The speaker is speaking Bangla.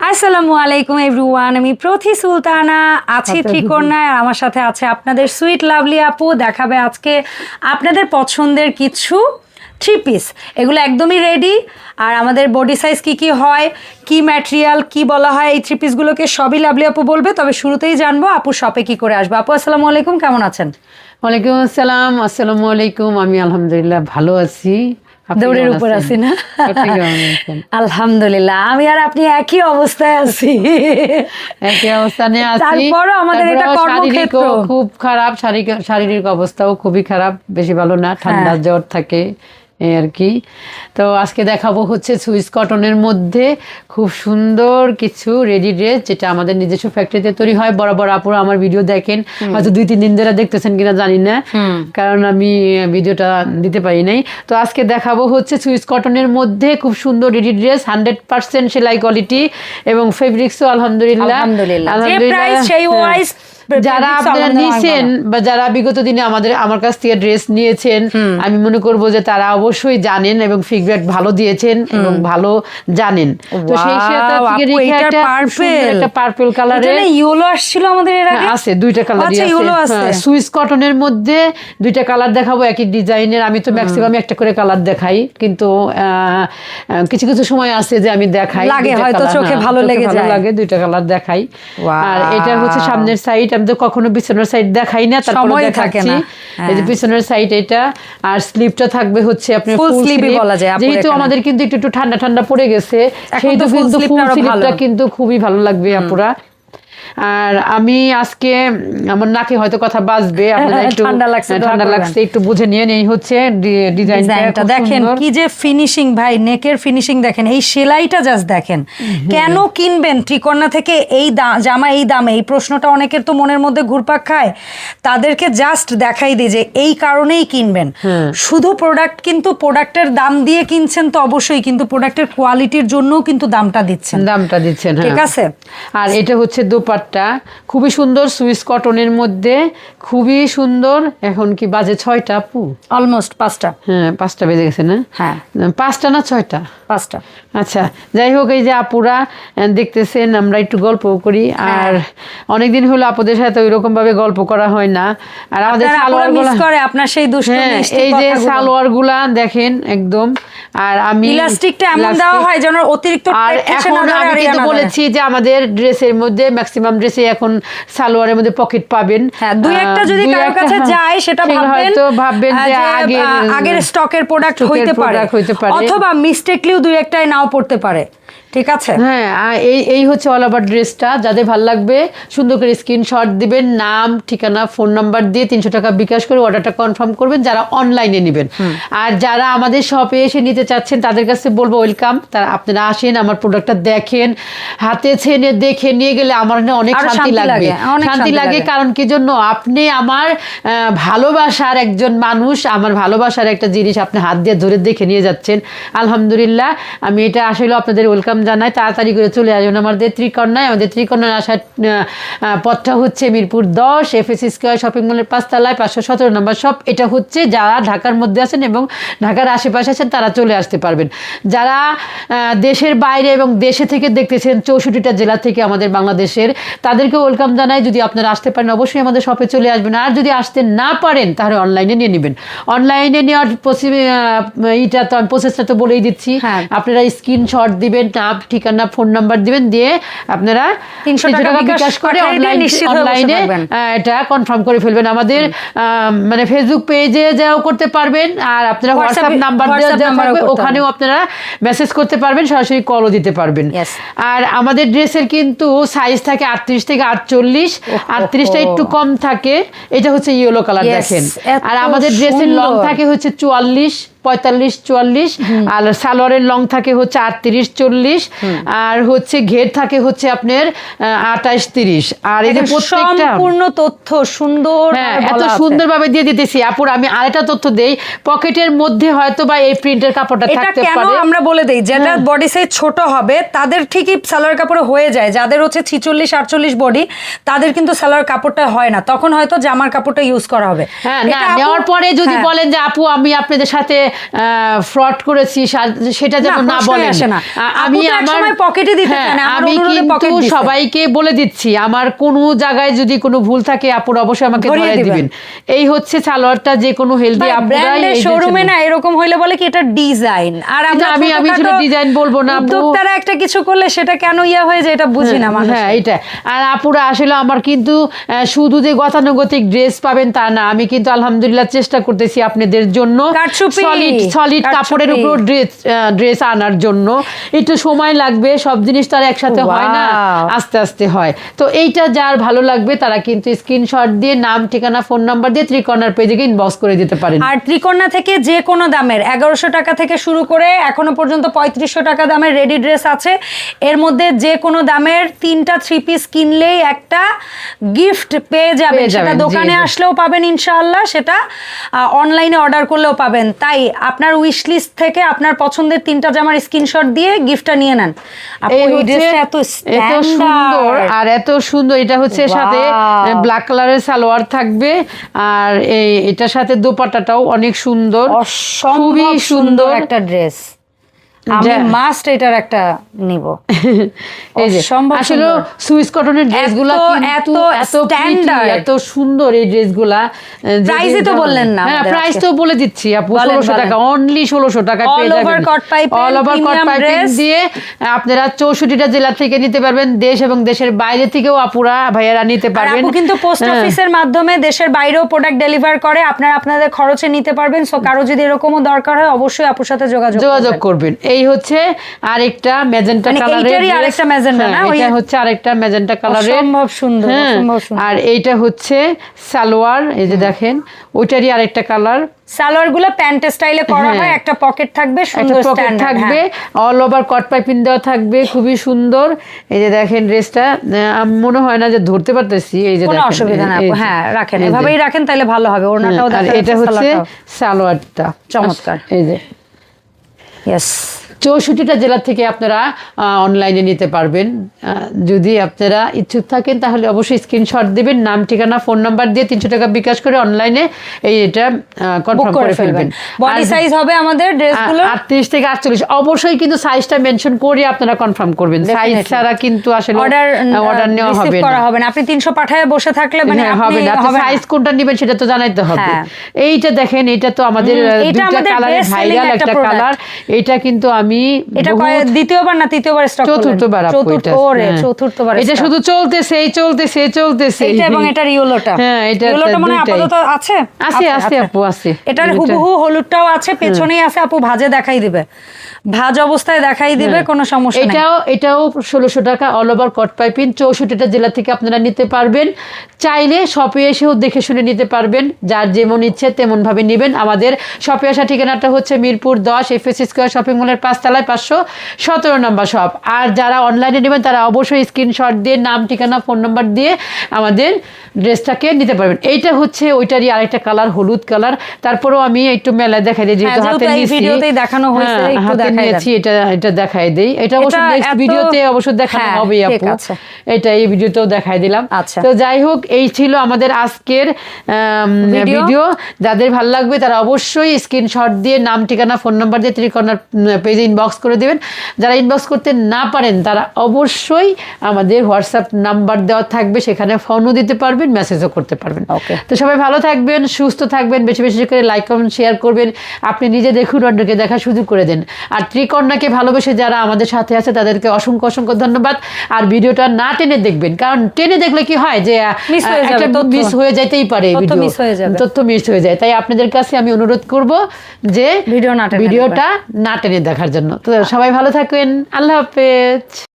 আসসালামু আলাইকুম এভরিওয়ান আমি প্রথি সুলতানা আছি আচ্ছা, ত্রিকন্যায় আর আমার সাথে আছে আপনাদের সুইট লাভলি আপু দেখাবে আজকে আপনাদের পছন্দের কিছু থ্রি পিস এগুলো একদমই রেডি আর আমাদের বডি সাইজ কি কি হয় কি ম্যাটেরিয়াল কি বলা হয় এই থ্রি পিসগুলোকে সবই লাভলি আপু বলবে তবে শুরুতেই জানব আপু শপে কি করে আসব। আপু আসসালামু আলাইকুম কেমন আছেন? ওয়ালাইকুম আসসালাম আসসালামু আলাইকুম আমি আলহামদুলিল্লাহ ভালো আছি। দৌড়ের উপর আছি না? আলহামদুলিল্লাহ। আমি আর আপনি একই অবস্থায় আছি। একই অবস্থানে আছি। তারপরও আমাদের এটা কর্মক্ষেত্র। খুব খারাপ শারীরিক শারীরিক অবস্থাও খুবই খারাপ বেশি ভালো না। ঠান্ডা হ্যাঁ। জ্বর থাকে। এই আর কি। তো আজকে দেখাবো হচ্ছে সুইস কটনের মধ্যে খুব সুন্দর কিছু রেডি ড্রেস যেটা আমাদের নিজস্ব ফ্যাক্টরিতে তৈরি হয়। বরাবর আপুরা আমার ভিডিও দেখেন। হয়তো দুই তিন দিন ধরে দেখতেছেন কিনা জানি না। কারণ আমি ভিডিওটা দিতে পারি নাই। তো আজকে দেখাবো হচ্ছে সুইস কটনের মধ্যে খুব সুন্দর রেডি ড্রেস হান্ড্রেড পার্সেন্ট সেলাই কোয়ালিটি এবং ফেব্রিক্সও আলহামদুলিল্লাহ। আলহামদুলিল্লাহ। হ্যাঁ। যারা আপনারা নিছেন বা যারা বিগত দিনে আমাদের আমার কাছ থেকে ড্রেস নিয়েছেন আমি মনে করব যে তারা অবশ্যই জানেন এবং ফিডব্যাক ভালো দিয়েছেন এবং ভালো জানেন। তো সেই সাথে একটা পার্পল ইয়েলো আসছিল আমাদের এর আগে? আছে দুইটা কালারই আচ্ছা, আছে। সুইস কটনের মধ্যে দুইটা কালার দেখাবো একই ডিজাইনের আমি তো ম্যাক্সিমাম একটা করে কালার দেখাই কিন্তু কিছু কিছু সময় আছে যে আমি দেখাই লাগে, হয়তো চোখে হ্যাঁ, ভালো লেগে যায়। লাগে দুইটা কালার দেখাই। আর এটা হচ্ছে সামনের সাইড আমি তো কখনো বিছানার সাইড দেখাই না তারপরে দেখাচ্ছি। না। এই যে বিছানার সাইড এটা আর স্লিপটা থাকবে হচ্ছে আপনার ফুল sleeve-ই বলা যায় যেহেতু আমাদের কিন্তু একটু একটু ঠান্ডা ঠান্ডা পড়ে গেছে সেই তো কিন্তু ফুল স্লিপটা কিন্তু খুবই ভালো লাগবে আপুরা। আর আমি আজকে আমার নাকে হয়তো কথা বাজবে আপনারা একটু ঠান্ডা লাগছে, ঠান্ডা লাগছে একটু বুঝে নিয়ে এই হচ্ছে ডিজাইনটা দেখেন কি যে ফিনিশিং ভাই নেকের ফিনিশিং দেখেন এই সেলাইটা জাস্ট দেখেন। কেন কিনবেন? ত্রিকন্যা থেকে এই জামা এই দামে এই প্রশ্নটা অনেকের তো মনের মধ্যে ঘুরপাক খায়। তাদেরকে জাস্ট দেখাই দিই যে এই কারণেই কিনবেন। হ্যাঁ। শুধু প্রোডাক্ট কিন্তু প্রোডাক্টের দাম দিয়ে কিনছেন তো অবশ্যই কিন্তু প্রোডাক্টের কোয়ালিটির জন্যও কিন্তু দামটা দিচ্ছেন। দামটা দিচ্ছেন হ্যাঁ। ঠিক আছে? আর এটা হচ্ছে দোপাট্টা খুবই সুন্দর সুইস কটনের মধ্যে খুবই সুন্দর। এখন কি বাজে ছয়টা পু অলমোস্ট পাঁচটা। হ্যাঁ পাঁচটা বেজে গেছে না? হ্যাঁ। পাঁচটা না ছয়টা? পাঁচটা। আচ্ছা যাই হোক এই যে আপুরা দেখতেছেন আমরা একটু গল্প করি। হ্যাঁ। আর অনেকদিন হলো আপুদের সাথে ওই রকম ভাবে গল্প করা হয় না। আর আমাদের সালোয়ার মিস করে আপনার সেই হ্যাঁ এই যে সালোয়ারগুলা দেখেন একদম। আর আমি ইলাস্টিকটা এমন দেওয়া হয় যেন অতিরিক্ত আর এখন আমি কিন্তু বলেছি যে আমাদের ড্রেসের মধ্যে ম্যাক্সিমাম ড্রেসে এখন সালোয়ারের মধ্যে পকেট পাবেন। হ্যাঁ দুই একটা যদি কাছে যায় সেটা ভাববেন হয়তো ভাববেন যে যে, আগের স্টকের প্রোডাক্ট হইতে পারে। হইতে পারে। অথবা মিস্টেকলিও দুই একটাই নাও পড়তে পারে। ঠিক আছে? হ্যাঁ এই এই হচ্ছে অল ওভার ড্রেসটা যাদের ভালো লাগবে সুন্দর করে স্ক্রিনশট দিবেন নাম ঠিকানা ফোন নাম্বার দিয়ে তিনশো টাকা বিকাশ করে অর্ডারটা কনফার্ম করবেন যারা অনলাইনে নেবেন। আর যারা আমাদের শপে এসে নিতে চাচ্ছেন তাদের কাছে বলব ওয়েলকাম তারা আপনারা আসেন আমার প্রোডাক্টটা দেখেন হাতে ছেনে দেখে নিয়ে গেলে আমার অনেক শান্তি লাগবে। লাগে, শান্তি লাগে। কারণ কি জন্য? আপনি আমার ভালোবাসার একজন মানুষ আমার ভালোবাসার একটা জিনিস আপনি হাত দিয়ে ধরে দেখে নিয়ে যাচ্ছেন। আলহামদুলিল্লাহ আমি এটা আসলে আপনাদের ওয়েলকাম জানাই তাড়াতাড়ি করে চলে আসবেন আমাদের ত্রিকন্যায় আমাদের ত্রিকন্যার আসার পথটা হচ্ছে মিরপুর দশ এফ এফএসি স্কোয়ার শপিং মলের পাঁচতলায় পাঁচশো সতেরো নম্বর শপ। এটা হচ্ছে যারা ঢাকার মধ্যে আছেন এবং ঢাকার আশেপাশে আছেন তারা চলে আসতে পারবেন। যারা দেশের বাইরে এবং দেশে থেকে দেখতেছেন চৌষট্টিটা জেলা থেকে আমাদের বাংলাদেশের তাদেরকে ওয়েলকাম জানাই। যদি আপনারা আসতে পারেন অবশ্যই আমাদের শপে চলে আসবেন। আর যদি আসতে না পারেন তাহলে অনলাইনে নিয়ে নেবেন। অনলাইনে নেওয়ার এইটা তো আমি প্রসেসটা তো বলেই দিচ্ছি। হ্যাঁ। আপনারা স্ক্রিনশট দিবেন নাম ঠিকানা ফোন নাম্বার দিবেন দিয়ে আপনারা 300 টাকা বিকাশ করে অনলাইন এটা কনফার্ম করে ফেলবেন। আমাদের মানে ফেসবুক পেজে যাও করতে পারবেন আর আপনারা হোয়াটসঅ্যাপ নাম্বার ওখানেও আপনারা মেসেজ করতে পারবেন সরাসরি কলও দিতে পারবেন। আর আমাদের ড্রেসের কিন্তু সাইজ থাকে আটত্রিশ থেকে আটচল্লিশ আটত্রিশটা একটু কম থাকে এটা হচ্ছে ইয়েলো কালার দেখেন। আর আমাদের ড্রেসের লং থাকে হচ্ছে চুয়াল্লিশ পঁয়তাল্লিশ চুয়াল্লিশ। আর সালোয়ারের লং থাকে হচ্ছে আটত্রিশ চল্লিশ। আর হচ্ছে ঘের থাকে হচ্ছে আপনার আঠাশ তিরিশ। আর এই যে প্রত্যেকটা সম্পূর্ণ তথ্য সুন্দর হ্যাঁ এত সুন্দরভাবে দিয়ে দিতেছি। আপুর আমি আরেকটা তথ্য দেই। পকেটের মধ্যে হয়তো বা এই প্রিন্টের কাপড়টা থাকতে পারে। আমরা বলে দেই? যেটা বডি সাইজ ছোট হবে তাদের ঠিকই সালোয়ার কাপড়ে হয়ে যায়। যাদের হচ্ছে ছিচল্লিশ আটচল্লিশ বডি তাদের কিন্তু সালোয়ার কাপড়টা হয় না। তখন হয়তো জামার কাপড়টা ইউজ করা হবে। হ্যাঁ না নেওয়ার পরে যদি হ্যাঁ। বলেন যে আপু আমি আপনাদের সাথে ফ্রড করেছি সেটা যেন না, আপু আমি আমার পকেটে দিতে হ্যাঁ, আমি কিন্তু সবাইকে বলে দিচ্ছি আমার কোনো জায়গায় যদি কোনো ভুল থাকে আপুর অবশ্যই আমাকে ধরিয়ে দিবেন। এই হচ্ছে সালোয়ারটা যে কোনো হেলদি আপুরাই ব্র্যান্ডের এই শোরুমে না এরকম হইলে বলে কি এটা ডিজাইন আর আমি- আমি সেটা design বলব না, আপু। উদ্যোক্তারা একটা কিছু করলে সেটা কেন ইয়া হয়ে যায় এটা বুঝি না মানুষ হ্যাঁ এটা আর আপুরা আসলে আমার কিন্তু শুধু যে গতানুগতিক ড্রেস পাবেন তা না আমি কিন্তু আলহামদুলিল্লাহ চেষ্টা করতেছি আপনাদের জন্য সলিড সলিড কাপড়ের উপর ড্রেস ড্রেস আনার জন্য। একটু সময় লাগবে সব জিনিস তো আর একসাথে হয় না আস্তে আস্তে হয়। তো এইটা যার ভালো লাগবে তারা কিন্তু স্ক্রিনশট দিয়ে নাম ঠিকানা ফোন নাম্বার দিয়ে ত্রিকর্ণার পেজে ইনবক্স করে দিতে পারেন। আর ত্রিকন্যা থেকে যে কোনো দামের এগারোশো টাকা থেকে শুরু করে এখনও পর্যন্ত পঁয়ত্রিশশো টাকা দামের রেডি ড্রেস আছে। এর মধ্যে যে কোনো দামের তিনটা থ্রি পিস কিনলেই একটা গিফট পেয়ে যাবেন। পেয়ে সেটা দোকানে আসলেও পাবেন ইনশাআল্লাহ সেটা অনলাইনে অর্ডার করলেও পাবেন। তাই আপনার উইশ লিস্ট থেকে আপনার পছন্দের তিনটা জামার স্ক্রিনশট দিয়ে গিফটটা নিয়ে নেন। এই এই ড্রেসটা এত এত সুন্দর আর এত সুন্দর এটা হচ্ছে সাথে ব্ল্যাক কালারের সালোয়ার থাকবে আর এই এটার সাথে দোপাট্টাটাও অনেক সুন্দর। খুবই সুন্দর একটা ড্রেস আমি মাস্ট এটার একটা নিব। এই যে আসলে সুইস কটনের ড্রেসগুলো এত- এত এত সুন্দর এই ড্রেসগুলা তো বললেন না হ্যাঁ প্রাইস তো বলে দিচ্ছি আপু বলেন, ষোলোশো বলেন। টাকা অনলি ষোলোশো টাকা All পেয়ে যাবেন। cut piping, all over cut piping. দিয়ে আপনারা চৌষট্টিটা জেলা থেকে নিতে পারবেন। দেশ এবং দেশের বাইরে থেকেও আপুরা ভাইয়ারা নিতে পারবেন। আপু কিন্তু পোস্ট হ্যাঁ। অফিসের মাধ্যমে দেশের বাইরেও প্রোডাক্ট ডেলিভার করে। আপনারা আপনাদের খরচে নিতে পারবেন। সো কারও যদি এরকমও দরকার হয় অবশ্যই আপুর সাথে যোগাযোগ যোগাযোগ করবেন। এই হচ্ছে আরেকটা ম্যাজেন্টা মানে কালারের আরেকটা magenta না? হ্যাঁ, এটা হচ্ছে আরেকটা ম্যাজেন্টা কালারের সুন্দর, হ্যাঁ, সুন্দর। আর এইটা হচ্ছে সালোয়ার এই যে দেখেন ওইটারই আরেকটা কালার সালোয়ারগুলো প্যান্ট স্টাইলে করা হ্যাঁ। হয় একটা পকেট থাকবে সুন্দর পকেট থাকবে অল ওভার কট পাইপিং দেওয়া থাকবে খুবই সুন্দর এই যে দেখেন ড্রেসটা মনে হয় না যে ধরতে পারতেছি এই যে কোনো অসুবিধা না হ্যাঁ রাখেন এভাবেই রাখেন তাহলে ভালো হবে ওড়নাটাও এটা হচ্ছে সালোয়ারটা চমৎকার। এই যে. চৌষট্টিটা জেলা থেকে আপনারা অনলাইনে নিতে পারবেন। যদি আপনারা ইচ্ছুক থাকেন তাহলে অবশ্যই স্ক্রিনশট দেবেন নাম ঠিকানা ফোন নাম্বার দিয়ে তিনশো টাকা বিকাশ করে অনলাইনে এই এটা কনফার্ম করে ফেলবেন। বডি সাইজ হবে আমাদের ড্রেসগুলো আটত্রিশ থেকে আটচল্লিশ। অবশ্যই কিন্তু সাইজটা মেনশন করে আপনারা কনফার্ম করবেন। সাইজ ছাড়া কিন্তু আসলে অর্ডার অর্ডার নেওয়া হবে করা হবে না। আপনি 300 পাঠায় বসে থাকলে মানে হ্যাঁ, হবে না। হবে না। সাইজ কোনটা নেবেন সেটা তো জানাইতে হবে। হ্যাঁ। এইটা দেখেন এটা তো আমাদের আমাদের কালারের ভাইরাল একটা কালার এটা কিন্তু আমি এটা কয় দ্বিতীয়বার না তৃতীয়বার স্টক চতুর্থবার এটা। হ্যাঁ। চতুর্থবার এটা শুধু চলতেছে এই চলতেছে চলতেছে। এটা এবং এটার ইয়েলোটা হ্যাঁ এটা ইয়েলোটা মানে আপাতত আছে? আছে আছে আপু আছে। এটার হুবহু হলুদটাও আছে পেছনেই আছে আপু ভাজে দেখাই দিবে। ভাজ অবস্থায় দেখাই দিবে হ্যাঁ। কোনো সমস্যা নেই। এটাও এটাও ষোলোশো টাকা অল ওভার কট পাইপিং চৌষট্টিটা জেলা থেকে আপনারা নিতে পারবেন। চাইলে শপে এসেও দেখে শুনে নিতে পারবেন। যার যেমন ইচ্ছে তেমন ভাবে নেবেন। আমাদের শপে আসা ঠিকানাটা হচ্ছে মিরপুর দশ এফ এস স্কোয়ার শপিং মলের পাঁচতলায় পাঁচশো সতেরো নম্বর শপ। আর যারা অনলাইনে নেবেন তারা অবশ্যই স্ক্রিনশট দিয়ে নাম ঠিকানা ফোন নাম্বার দিয়ে আমাদের ড্রেসটাকে নিতে পারবেন। এইটা হচ্ছে ওইটারই আরেকটা কালার হলুদ কালার তারপরেও আমি একটু মেলায় দেখাই দিই যেহেতু হ্যাঁ, হাতে নিয়েছি। দেখানো হয়েছে, হ্যাঁ, একটু দেখাই দেন। এটা এটা দেখাই দেই। এটা অবশ্য নেক্সট ভিডিওতে অবশ্য দেখানো হ্যাঁ, হবে আপু। এটা এই ভিডিওতেও দেখাই দিলাম। আচ্ছা। তো যাই হোক এই ছিল আমাদের আজকের। ভিডিও। যাদের ভালো লাগবে তারা অবশ্যই স্ক্রিনশট দিয়ে নাম ঠিকানা ফোন নাম্বার দিয়ে ত্রিকর্ণার পেজে ইনবক্স করে দেবেন। যারা ইনবক্স করতে না পারেন তারা অবশ্যই আমাদের হোয়াটসঅ্যাপ নাম্বার দেওয়া থাকবে সেখানে ফোনও দিতে পারবেন মেসেজও করতে পারবেন। Okay. তো সবাই ভালো থাকবেন সুস্থ থাকবেন বেশি বেশি করে লাইক কমেন্ট শেয়ার করবেন। আপনি নিজে দেখুন অন্যকে দেখার সুযোগ করে দেন। আর ত্রিকন্যাকে ভালোবেসে যারা আমাদের সাথে আছে তাদেরকে অসংখ্য অসংখ্য ধন্যবাদ। আর ভিডিওটা না টেনে দেখবেন কারণ টেনে দেখলে কি হয় যে একটা মিস হয়ে যাইতেই পারে তথ্য ভিডিও মিস হয়ে যায়। তাই আপনাদের কাছে আমি অনুরোধ করব যে ভিডিও না ভিডিওটা না টেনে দেখার জন্য। তো সবাই ভালো থাকবেন আল্লাহ হাফেজ।